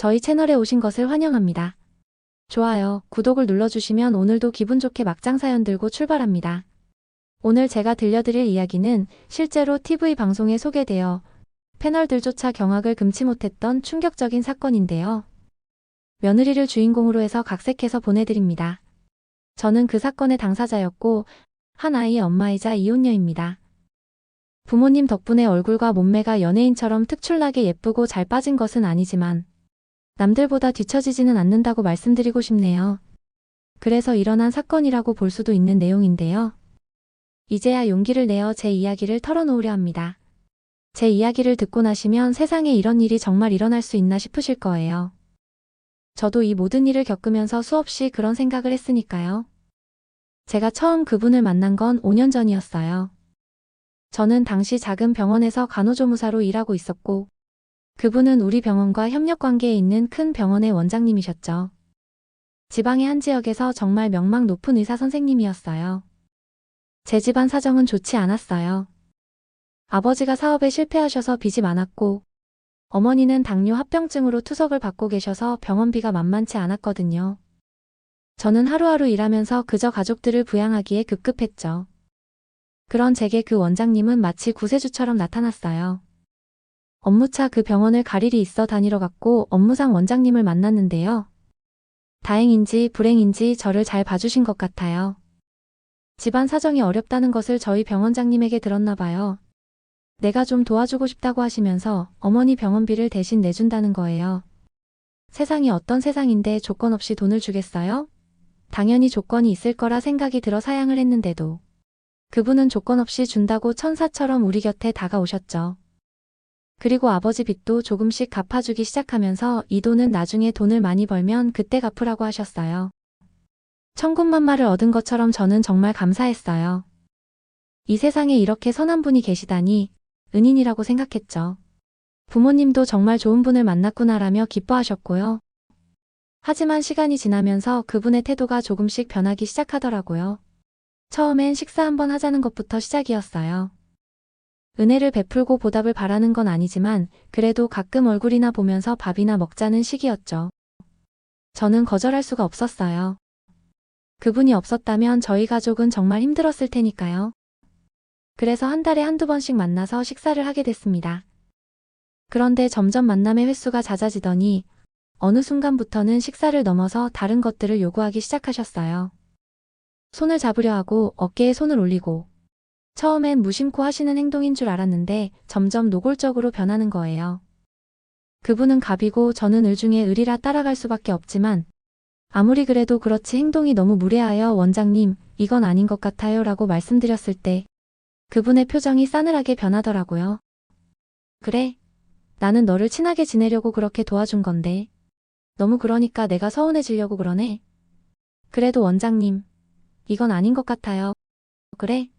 저희 채널에 오신 것을 환영합니다. 좋아요, 구독을 눌러주시면 오늘도 기분 좋게 막장 사연 들고 출발합니다. 오늘 제가 들려드릴 이야기는 실제로 TV 방송에 소개되어 패널들조차 경악을 금치 못했던 충격적인 사건인데요. 며느리를 주인공으로 해서 각색해서 보내드립니다. 저는 그 사건의 당사자였고 한 아이의 엄마이자 이혼녀입니다. 부모님 덕분에 얼굴과 몸매가 연예인처럼 특출나게 예쁘고 잘 빠진 것은 아니지만 남들보다 뒤처지지는 않는다고 말씀드리고 싶네요. 그래서 일어난 사건이라고 볼 수도 있는 내용인데요. 이제야 용기를 내어 제 이야기를 털어놓으려 합니다. 제 이야기를 듣고 나시면 세상에 이런 일이 정말 일어날 수 있나 싶으실 거예요. 저도 이 모든 일을 겪으면서 수없이 그런 생각을 했으니까요. 제가 처음 그분을 만난 건 5년 전이었어요. 저는 당시 작은 병원에서 간호조무사로 일하고 있었고, 그분은 우리 병원과 협력 관계에 있는 큰 병원의 원장님이셨죠. 지방의 한 지역에서 정말 명망 높은 의사 선생님이었어요. 제 집안 사정은 좋지 않았어요. 아버지가 사업에 실패하셔서 빚이 많았고, 어머니는 당뇨 합병증으로 투석을 받고 계셔서 병원비가 만만치 않았거든요. 저는 하루하루 일하면서 그저 가족들을 부양하기에 급급했죠. 그런 제게 그 원장님은 마치 구세주처럼 나타났어요. 업무차 그 병원을 갈 일이 있어 다니러 갔고 업무상 원장님을 만났는데요. 다행인지 불행인지 저를 잘 봐주신 것 같아요. 집안 사정이 어렵다는 것을 저희 병원장님에게 들었나 봐요. 내가 좀 도와주고 싶다고 하시면서 어머니 병원비를 대신 내준다는 거예요. 세상이 어떤 세상인데 조건 없이 돈을 주겠어요? 당연히 조건이 있을 거라 생각이 들어 사양을 했는데도 그분은 조건 없이 준다고 천사처럼 우리 곁에 다가오셨죠. 그리고 아버지 빚도 조금씩 갚아주기 시작하면서 이 돈은 나중에 돈을 많이 벌면 그때 갚으라고 하셨어요. 천군만마를 얻은 것처럼 저는 정말 감사했어요. 이 세상에 이렇게 선한 분이 계시다니 은인이라고 생각했죠. 부모님도 정말 좋은 분을 만났구나라며 기뻐하셨고요. 하지만 시간이 지나면서 그분의 태도가 조금씩 변하기 시작하더라고요. 처음엔 식사 한번 하자는 것부터 시작이었어요. 은혜를 베풀고 보답을 바라는 건 아니지만 그래도 가끔 얼굴이나 보면서 밥이나 먹자는 식이었죠. 저는 거절할 수가 없었어요. 그분이 없었다면 저희 가족은 정말 힘들었을 테니까요. 그래서 한 달에 한두 번씩 만나서 식사를 하게 됐습니다. 그런데 점점 만남의 횟수가 잦아지더니 어느 순간부터는 식사를 넘어서 다른 것들을 요구하기 시작하셨어요. 손을 잡으려 하고 어깨에 손을 올리고 처음엔 무심코 하시는 행동인 줄 알았는데 점점 노골적으로 변하는 거예요. 그분은 갑이고 저는 을 중에 을이라 따라갈 수밖에 없지만 아무리 그래도 그렇지 행동이 너무 무례하여 원장님 이건 아닌 것 같아요 라고 말씀드렸을 때 그분의 표정이 싸늘하게 변하더라고요. 그래. 나는 너를 친하게 지내려고 그렇게 도와준 건데. 너무 그러니까 내가 서운해지려고 그러네. 그래도 원장님. 이건 아닌 것 같아요. 그래?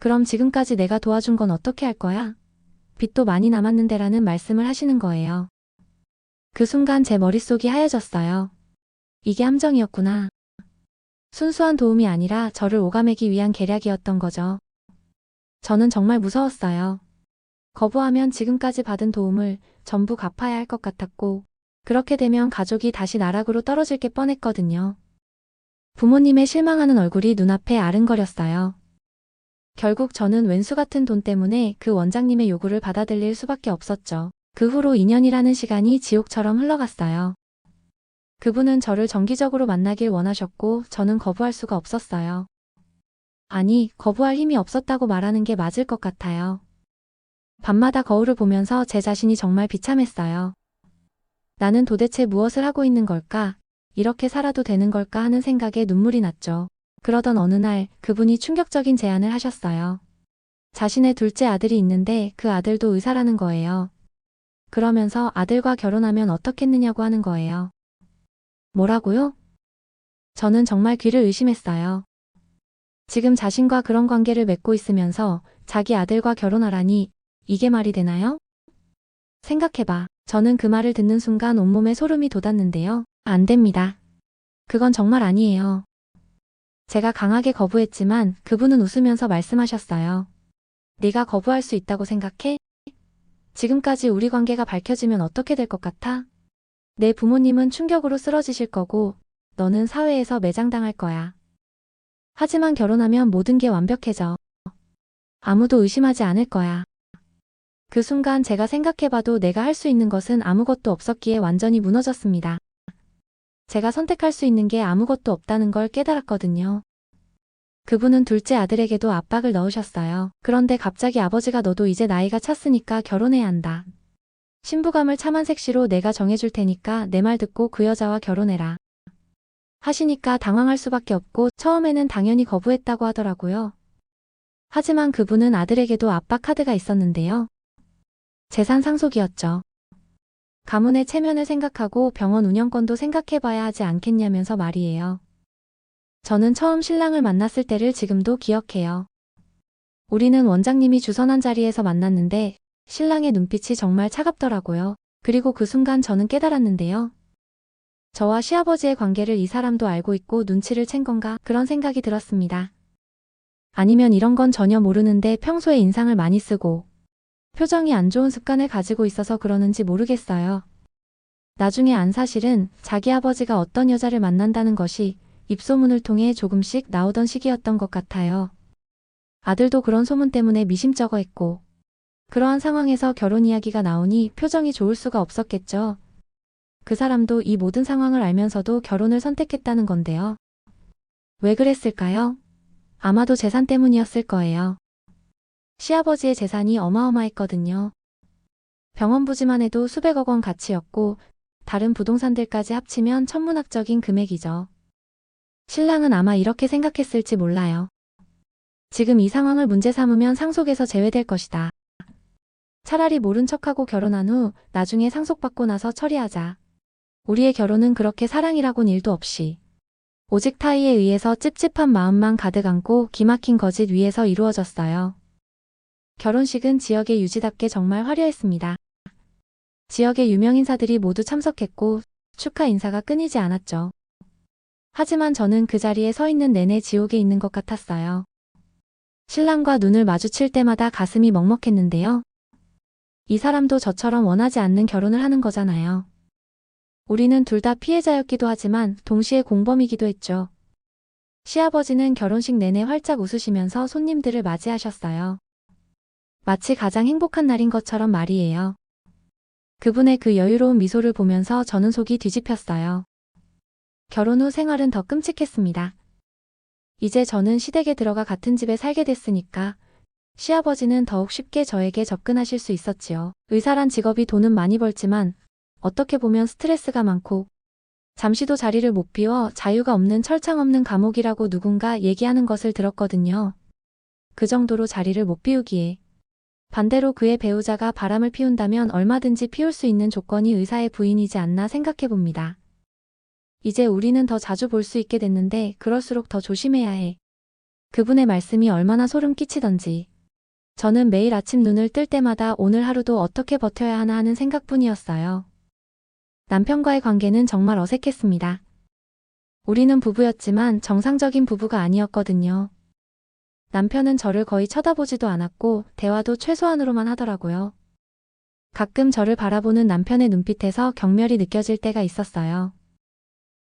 그럼 지금까지 내가 도와준 건 어떻게 할 거야? 빚도 많이 남았는데라는 말씀을 하시는 거예요. 그 순간 제 머릿속이 하얘졌어요. 이게 함정이었구나. 순수한 도움이 아니라 저를 오가매기 위한 계략이었던 거죠. 저는 정말 무서웠어요. 거부하면 지금까지 받은 도움을 전부 갚아야 할 것 같았고, 그렇게 되면 가족이 다시 나락으로 떨어질 게 뻔했거든요. 부모님의 실망하는 얼굴이 눈앞에 아른거렸어요. 결국 저는 왼수 같은 돈 때문에 그 원장님의 요구를 받아들일 수밖에 없었죠. 그 후로 2년이라는 시간이 지옥처럼 흘러갔어요. 그분은 저를 정기적으로 만나길 원하셨고 저는 거부할 수가 없었어요. 아니, 거부할 힘이 없었다고 말하는 게 맞을 것 같아요. 밤마다 거울을 보면서 제 자신이 정말 비참했어요. 나는 도대체 무엇을 하고 있는 걸까? 이렇게 살아도 되는 걸까 하는 생각에 눈물이 났죠. 그러던 어느 날 그분이 충격적인 제안을 하셨어요. 자신의 둘째 아들이 있는데 그 아들도 의사라는 거예요. 그러면서 아들과 결혼하면 어떻겠느냐고 하는 거예요. 뭐라고요? 저는 정말 귀를 의심했어요. 지금 자신과 그런 관계를 맺고 있으면서 자기 아들과 결혼하라니 이게 말이 되나요? 생각해봐. 저는 그 말을 듣는 순간 온몸에 소름이 돋았는데요. 안 됩니다. 그건 정말 아니에요. 제가 강하게 거부했지만 그분은 웃으면서 말씀하셨어요. 네가 거부할 수 있다고 생각해? 지금까지 우리 관계가 밝혀지면 어떻게 될 것 같아? 내 부모님은 충격으로 쓰러지실 거고, 너는 사회에서 매장당할 거야. 하지만 결혼하면 모든 게 완벽해져. 아무도 의심하지 않을 거야. 그 순간 제가 생각해봐도 내가 할 수 있는 것은 아무것도 없었기에 완전히 무너졌습니다. 제가 선택할 수 있는 게 아무것도 없다는 걸 깨달았거든요. 그분은 둘째 아들에게도 압박을 넣으셨어요. 그런데 갑자기 아버지가 너도 이제 나이가 찼으니까 결혼해야 한다. 신부감을 참한 색시로 내가 정해줄 테니까 내 말 듣고 그 여자와 결혼해라. 하시니까 당황할 수밖에 없고 처음에는 당연히 거부했다고 하더라고요. 하지만 그분은 아들에게도 압박 카드가 있었는데요. 재산 상속이었죠. 가문의 체면을 생각하고 병원 운영권도 생각해봐야 하지 않겠냐면서 말이에요. 저는 처음 신랑을 만났을 때를 지금도 기억해요. 우리는 원장님이 주선한 자리에서 만났는데 신랑의 눈빛이 정말 차갑더라고요. 그리고 그 순간 저는 깨달았는데요. 저와 시아버지의 관계를 이 사람도 알고 있고 눈치를 챈 건가 그런 생각이 들었습니다. 아니면 이런 건 전혀 모르는데 평소에 인상을 많이 쓰고 표정이 안 좋은 습관을 가지고 있어서 그러는지 모르겠어요. 나중에 안 사실은 자기 아버지가 어떤 여자를 만난다는 것이 입소문을 통해 조금씩 나오던 시기였던 것 같아요. 아들도 그런 소문 때문에 미심쩍어했고 그러한 상황에서 결혼 이야기가 나오니 표정이 좋을 수가 없었겠죠. 그 사람도 이 모든 상황을 알면서도 결혼을 선택했다는 건데요. 왜 그랬을까요? 아마도 재산 때문이었을 거예요. 시아버지의 재산이 어마어마했거든요. 병원 부지만 해도 수백억 원 가치였고 다른 부동산들까지 합치면 천문학적인 금액이죠. 신랑은 아마 이렇게 생각했을지 몰라요. 지금 이 상황을 문제 삼으면 상속에서 제외될 것이다. 차라리 모른 척하고 결혼한 후 나중에 상속받고 나서 처리하자. 우리의 결혼은 그렇게 사랑이라곤 일도 없이 오직 타이에 의해서 찝찝한 마음만 가득 안고 기막힌 거짓 위에서 이루어졌어요. 결혼식은 지역의 유지답게 정말 화려했습니다. 지역의 유명 인사들이 모두 참석했고 축하 인사가 끊이지 않았죠. 하지만 저는 그 자리에 서 있는 내내 지옥에 있는 것 같았어요. 신랑과 눈을 마주칠 때마다 가슴이 먹먹했는데요. 이 사람도 저처럼 원하지 않는 결혼을 하는 거잖아요. 우리는 둘 다 피해자였기도 하지만 동시에 공범이기도 했죠. 시아버지는 결혼식 내내 활짝 웃으시면서 손님들을 맞이하셨어요. 마치 가장 행복한 날인 것처럼 말이에요. 그분의 그 여유로운 미소를 보면서 저는 속이 뒤집혔어요. 결혼 후 생활은 더 끔찍했습니다. 이제 저는 시댁에 들어가 같은 집에 살게 됐으니까 시아버지는 더욱 쉽게 저에게 접근하실 수 있었지요. 의사란 직업이 돈은 많이 벌지만 어떻게 보면 스트레스가 많고 잠시도 자리를 못 비워 자유가 없는 철창 없는 감옥이라고 누군가 얘기하는 것을 들었거든요. 그 정도로 자리를 못 비우기에 반대로 그의 배우자가 바람을 피운다면 얼마든지 피울 수 있는 조건이 의사의 부인이지 않나 생각해 봅니다. 이제 우리는 더 자주 볼 수 있게 됐는데 그럴수록 더 조심해야 해. 그분의 말씀이 얼마나 소름 끼치던지. 저는 매일 아침 눈을 뜰 때마다 오늘 하루도 어떻게 버텨야 하나 하는 생각뿐이었어요. 남편과의 관계는 정말 어색했습니다. 우리는 부부였지만 정상적인 부부가 아니었거든요. 남편은 저를 거의 쳐다보지도 않았고 대화도 최소한으로만 하더라고요. 가끔 저를 바라보는 남편의 눈빛에서 경멸이 느껴질 때가 있었어요.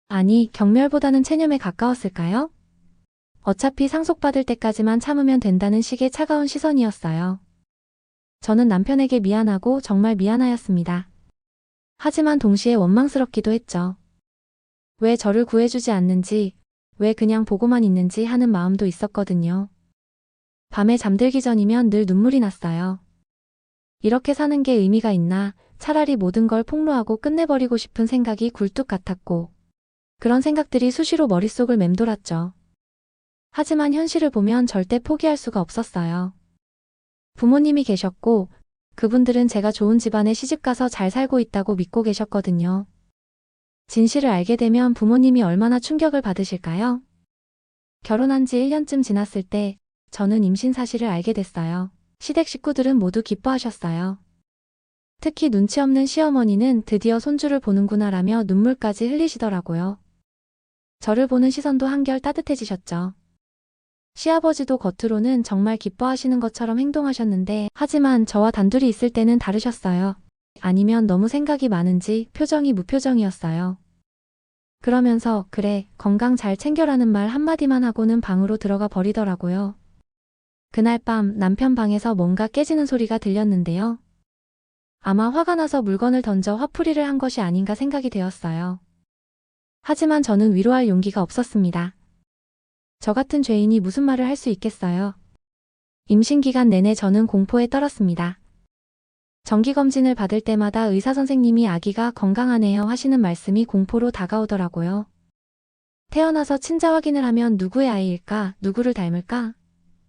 아니, 경멸보다는 체념에 가까웠을까요? 어차피 상속받을 때까지만 참으면 된다는 식의 차가운 시선이었어요. 저는 남편에게 미안하고 정말 미안하였습니다. 하지만 동시에 원망스럽기도 했죠. 왜 저를 구해주지 않는지, 왜 그냥 보고만 있는지 하는 마음도 있었거든요. 밤에 잠들기 전이면 늘 눈물이 났어요. 이렇게 사는 게 의미가 있나 차라리 모든 걸 폭로하고 끝내버리고 싶은 생각이 굴뚝 같았고 그런 생각들이 수시로 머릿속을 맴돌았죠. 하지만 현실을 보면 절대 포기할 수가 없었어요. 부모님이 계셨고 그분들은 제가 좋은 집안에 시집가서 잘 살고 있다고 믿고 계셨거든요. 진실을 알게 되면 부모님이 얼마나 충격을 받으실까요? 결혼한 지 1년쯤 지났을 때 저는 임신 사실을 알게 됐어요. 시댁 식구들은 모두 기뻐하셨어요. 특히 눈치 없는 시어머니는 드디어 손주를 보는구나라며 눈물까지 흘리시더라고요. 저를 보는 시선도 한결 따뜻해지셨죠. 시아버지도 겉으로는 정말 기뻐하시는 것처럼 행동하셨는데 하지만 저와 단둘이 있을 때는 다르셨어요. 아니면 너무 생각이 많은지 표정이 무표정이었어요. 그러면서 그래, 건강 잘 챙겨라는 말 한마디만 하고는 방으로 들어가 버리더라고요. 그날 밤 남편 방에서 뭔가 깨지는 소리가 들렸는데요. 아마 화가 나서 물건을 던져 화풀이를 한 것이 아닌가 생각이 되었어요. 하지만 저는 위로할 용기가 없었습니다. 저 같은 죄인이 무슨 말을 할 수 있겠어요. 임신 기간 내내 저는 공포에 떨었습니다. 정기검진을 받을 때마다 의사 선생님이 아기가 건강하네요 하시는 말씀이 공포로 다가오더라고요. 태어나서 친자 확인을 하면 누구의 아이일까, 누구를 닮을까?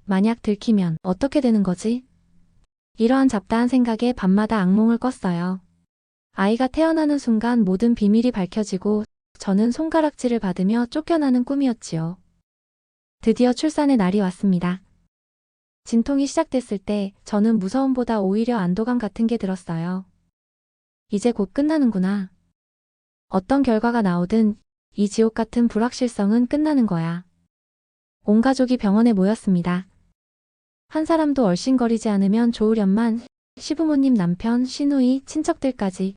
만약 들키면 어떻게 되는 거지? 이러한 잡다한 생각에 밤마다 악몽을 꿨어요. 아이가 태어나는 순간 모든 비밀이 밝혀지고 저는 손가락질을 받으며 쫓겨나는 꿈이었지요. 드디어 출산의 날이 왔습니다. 진통이 시작됐을 때 저는 무서움보다 오히려 안도감 같은 게 들었어요. 이제 곧 끝나는구나. 어떤 결과가 나오든 이 지옥 같은 불확실성은 끝나는 거야. 온 가족이 병원에 모였습니다. 한 사람도 얼씬거리지 않으면 좋으련만 시부모님 남편, 시누이, 친척들까지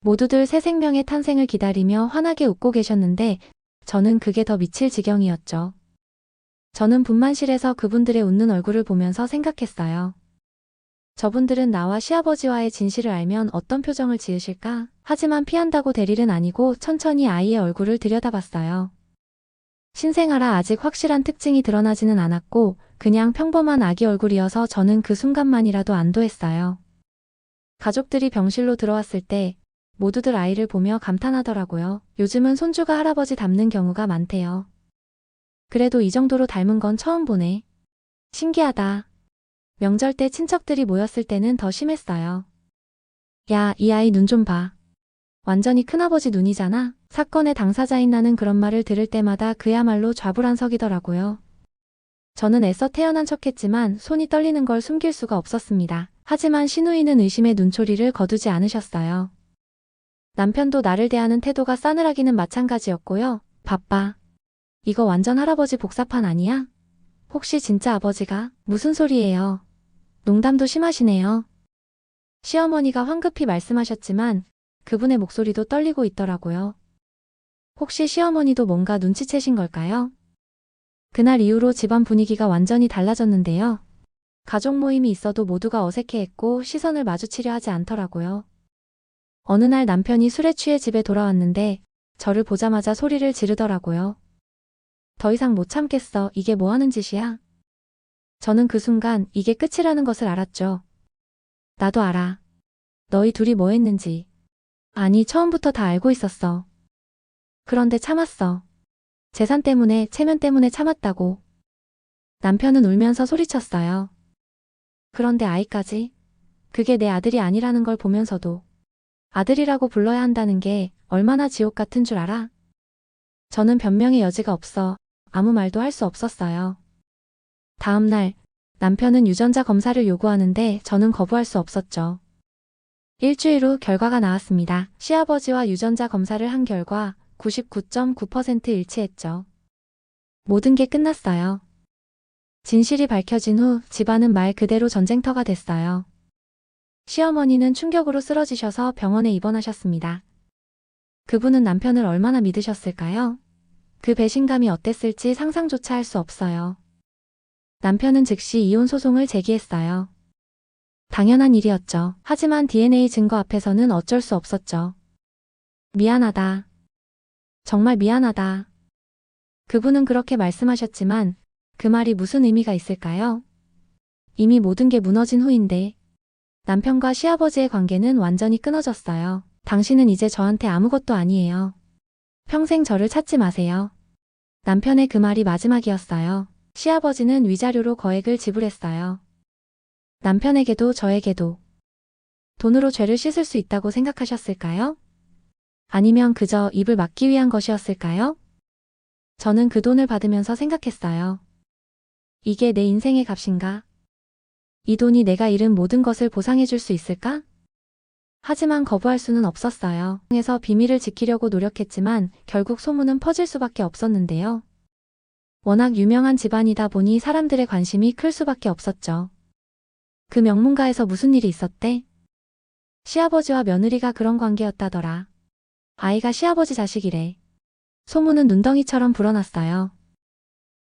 모두들 새 생명의 탄생을 기다리며 환하게 웃고 계셨는데 저는 그게 더 미칠 지경이었죠. 저는 분만실에서 그분들의 웃는 얼굴을 보면서 생각했어요. 저분들은 나와 시아버지와의 진실을 알면 어떤 표정을 지으실까? 하지만 피한다고 될 일은 아니고 천천히 아이의 얼굴을 들여다봤어요. 신생아라 아직 확실한 특징이 드러나지는 않았고 그냥 평범한 아기 얼굴이어서 저는 그 순간만이라도 안도했어요. 가족들이 병실로 들어왔을 때 모두들 아이를 보며 감탄하더라고요. 요즘은 손주가 할아버지 닮는 경우가 많대요. 그래도 이 정도로 닮은 건 처음 보네. 신기하다. 명절 때 친척들이 모였을 때는 더 심했어요. 야, 이 아이 눈 좀 봐. 완전히 큰아버지 눈이잖아. 사건의 당사자인 나는 그런 말을 들을 때마다 그야말로 좌불안석이더라고요. 저는 애써 태어난 척했지만 손이 떨리는 걸 숨길 수가 없었습니다. 하지만 신우이는 의심의 눈초리를 거두지 않으셨어요. 남편도 나를 대하는 태도가 싸늘하기는 마찬가지였고요. 바빠. 이거 완전 할아버지 복사판 아니야? 혹시 진짜 아버지가? 무슨 소리예요? 농담도 심하시네요. 시어머니가 황급히 말씀하셨지만 그분의 목소리도 떨리고 있더라고요. 혹시 시어머니도 뭔가 눈치채신 걸까요? 그날 이후로 집안 분위기가 완전히 달라졌는데요. 가족 모임이 있어도 모두가 어색해했고 시선을 마주치려 하지 않더라고요. 어느 날 남편이 술에 취해 집에 돌아왔는데 저를 보자마자 소리를 지르더라고요. 더 이상 못 참겠어. 이게 뭐 하는 짓이야? 저는 그 순간 이게 끝이라는 것을 알았죠. 나도 알아. 너희 둘이 뭐 했는지. 아니, 처음부터 다 알고 있었어. 그런데 참았어. 재산 때문에, 체면 때문에 참았다고. 남편은 울면서 소리쳤어요. 그런데 아이까지? 그게 내 아들이 아니라는 걸 보면서도 아들이라고 불러야 한다는 게 얼마나 지옥 같은 줄 알아? 저는 변명의 여지가 없어 아무 말도 할 수 없었어요. 다음 날 남편은 유전자 검사를 요구하는데 저는 거부할 수 없었죠. 일주일 후 결과가 나왔습니다. 시아버지와 유전자 검사를 한 결과 99.9% 일치했죠. 모든 게 끝났어요. 진실이 밝혀진 후 집안은 말 그대로 전쟁터가 됐어요. 시어머니는 충격으로 쓰러지셔서 병원에 입원하셨습니다. 그분은 남편을 얼마나 믿으셨을까요? 그 배신감이 어땠을지 상상조차 할 수 없어요. 남편은 즉시 이혼 소송을 제기했어요. 당연한 일이었죠. 하지만 DNA 증거 앞에서는 어쩔 수 없었죠. 미안하다. 정말 미안하다. 그분은 그렇게 말씀하셨지만 그 말이 무슨 의미가 있을까요? 이미 모든 게 무너진 후인데 남편과 시아버지의 관계는 완전히 끊어졌어요. 당신은 이제 저한테 아무것도 아니에요. 평생 저를 찾지 마세요. 남편의 그 말이 마지막이었어요. 시아버지는 위자료로 거액을 지불했어요. 남편에게도 저에게도 돈으로 죄를 씻을 수 있다고 생각하셨을까요? 아니면 그저 입을 막기 위한 것이었을까요? 저는 그 돈을 받으면서 생각했어요. 이게 내 인생의 값인가? 이 돈이 내가 잃은 모든 것을 보상해 줄 수 있을까? 하지만 거부할 수는 없었어요. 에서 비밀을 지키려고 노력했지만 결국 소문은 퍼질 수밖에 없었는데요. 워낙 유명한 집안이다 보니 사람들의 관심이 클 수밖에 없었죠. 그 명문가에서 무슨 일이 있었대? 시아버지와 며느리가 그런 관계였다더라. 아이가 시아버지 자식이래. 소문은 눈덩이처럼 불어났어요.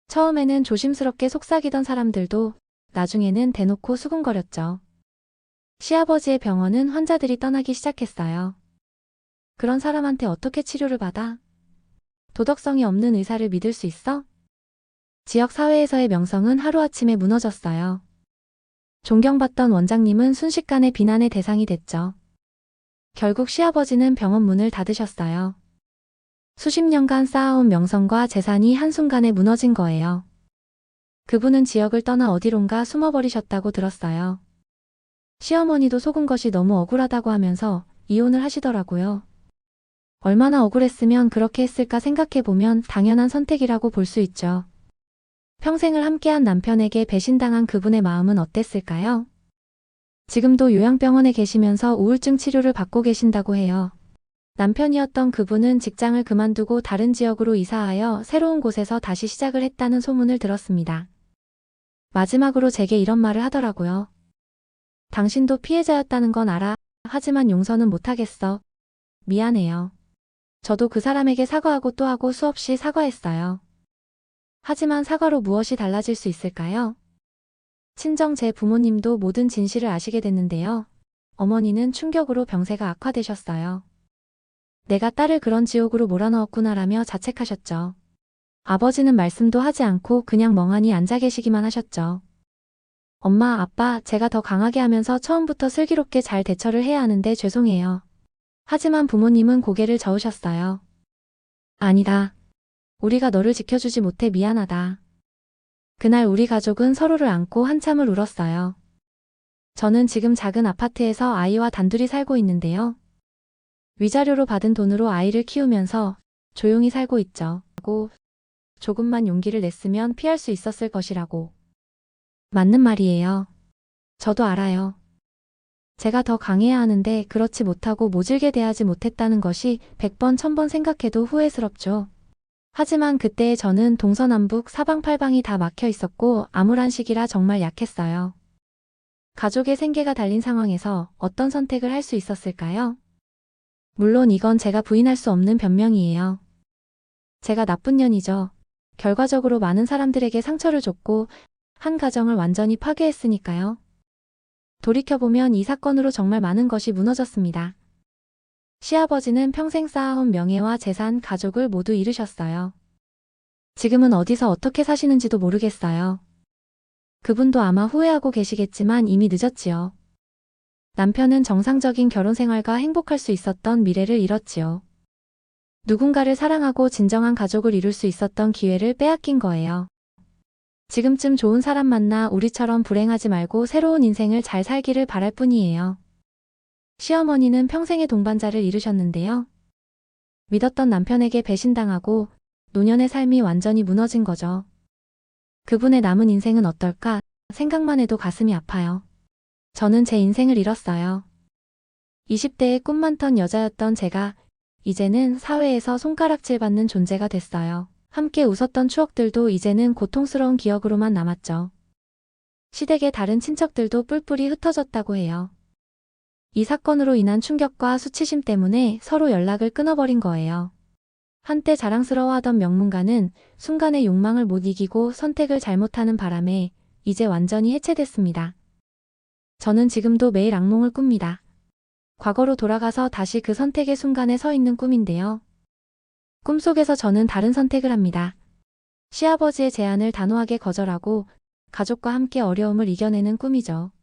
처음에는 조심스럽게 속삭이던 사람들도 나중에는 대놓고 수군거렸죠. 시아버지의 병원은 환자들이 떠나기 시작했어요. 그런 사람한테 어떻게 치료를 받아? 도덕성이 없는 의사를 믿을 수 있어? 지역 사회에서의 명성은 하루아침에 무너졌어요. 존경받던 원장님은 순식간에 비난의 대상이 됐죠. 결국 시아버지는 병원 문을 닫으셨어요. 수십 년간 쌓아온 명성과 재산이 한순간에 무너진 거예요. 그분은 지역을 떠나 어디론가 숨어버리셨다고 들었어요. 시어머니도 속은 것이 너무 억울하다고 하면서 이혼을 하시더라고요. 얼마나 억울했으면 그렇게 했을까 생각해보면 당연한 선택이라고 볼 수 있죠. 평생을 함께한 남편에게 배신당한 그분의 마음은 어땠을까요? 지금도 요양병원에 계시면서 우울증 치료를 받고 계신다고 해요. 남편이었던 그분은 직장을 그만두고 다른 지역으로 이사하여 새로운 곳에서 다시 시작을 했다는 소문을 들었습니다. 마지막으로 제게 이런 말을 하더라고요. 당신도 피해자였다는 건 알아. 하지만 용서는 못하겠어. 미안해요. 저도 그 사람에게 사과하고 또 하고 수없이 사과했어요. 하지만 사과로 무엇이 달라질 수 있을까요? 친정 제 부모님도 모든 진실을 아시게 됐는데요. 어머니는 충격으로 병세가 악화되셨어요. 내가 딸을 그런 지옥으로 몰아넣었구나라며 자책하셨죠. 아버지는 말씀도 하지 않고 그냥 멍하니 앉아 계시기만 하셨죠. 엄마, 아빠, 제가 더 강하게 하면서 처음부터 슬기롭게 잘 대처를 해야 하는데 죄송해요. 하지만 부모님은 고개를 저으셨어요. 아니다. 우리가 너를 지켜주지 못해 미안하다. 그날 우리 가족은 서로를 안고 한참을 울었어요. 저는 지금 작은 아파트에서 아이와 단둘이 살고 있는데요. 위자료로 받은 돈으로 아이를 키우면서 조용히 살고 있죠. 하고 조금만 용기를 냈으면 피할 수 있었을 것이라고. 맞는 말이에요. 저도 알아요. 제가 더 강해야 하는데 그렇지 못하고 모질게 대하지 못했다는 것이 100번, 1000번 생각해도 후회스럽죠. 하지만 그때의 저는 동서남북 사방팔방이 다 막혀 있었고 암울한 시기라 정말 약했어요. 가족의 생계가 달린 상황에서 어떤 선택을 할 수 있었을까요? 물론 이건 제가 부인할 수 없는 변명이에요. 제가 나쁜 년이죠. 결과적으로 많은 사람들에게 상처를 줬고 한 가정을 완전히 파괴했으니까요. 돌이켜보면 이 사건으로 정말 많은 것이 무너졌습니다. 시아버지는 평생 쌓아온 명예와 재산, 가족을 모두 잃으셨어요. 지금은 어디서 어떻게 사시는지도 모르겠어요. 그분도 아마 후회하고 계시겠지만 이미 늦었지요. 남편은 정상적인 결혼 생활과 행복할 수 있었던 미래를 잃었지요. 누군가를 사랑하고 진정한 가족을 이룰 수 있었던 기회를 빼앗긴 거예요. 지금쯤 좋은 사람 만나 우리처럼 불행하지 말고 새로운 인생을 잘 살기를 바랄 뿐이에요. 시어머니는 평생의 동반자를 잃으셨는데요. 믿었던 남편에게 배신당하고 노년의 삶이 완전히 무너진 거죠. 그분의 남은 인생은 어떨까 생각만 해도 가슴이 아파요. 저는 제 인생을 잃었어요. 20대에 꿈 많던 여자였던 제가 이제는 사회에서 손가락질 받는 존재가 됐어요. 함께 웃었던 추억들도 이제는 고통스러운 기억으로만 남았죠. 시댁의 다른 친척들도 뿔뿔이 흩어졌다고 해요. 이 사건으로 인한 충격과 수치심 때문에 서로 연락을 끊어버린 거예요. 한때 자랑스러워하던 명문가는 순간의 욕망을 못 이기고 선택을 잘못하는 바람에 이제 완전히 해체됐습니다. 저는 지금도 매일 악몽을 꿉니다. 과거로 돌아가서 다시 그 선택의 순간에 서 있는 꿈인데요. 꿈속에서 저는 다른 선택을 합니다. 시아버지의 제안을 단호하게 거절하고 가족과 함께 어려움을 이겨내는 꿈이죠.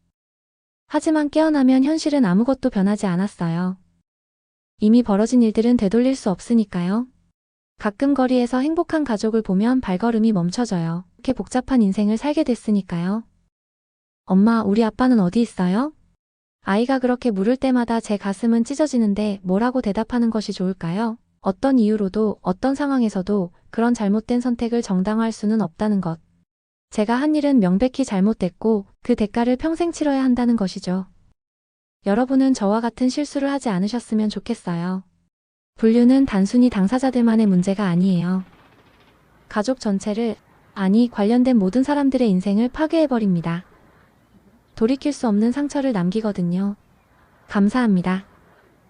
하지만 깨어나면 현실은 아무것도 변하지 않았어요. 이미 벌어진 일들은 되돌릴 수 없으니까요. 가끔 거리에서 행복한 가족을 보면 발걸음이 멈춰져요. 이렇게 복잡한 인생을 살게 됐으니까요. 엄마, 우리 아빠는 어디 있어요? 아이가 그렇게 물을 때마다 제 가슴은 찢어지는데 뭐라고 대답하는 것이 좋을까요? 어떤 이유로도 어떤 상황에서도 그런 잘못된 선택을 정당화할 수는 없다는 것. 제가 한 일은 명백히 잘못됐고 그 대가를 평생 치러야 한다는 것이죠. 여러분은 저와 같은 실수를 하지 않으셨으면 좋겠어요. 분류는 단순히 당사자들만의 문제가 아니에요. 가족 전체를, 아니 관련된 모든 사람들의 인생을 파괴해버립니다. 돌이킬 수 없는 상처를 남기거든요. 감사합니다.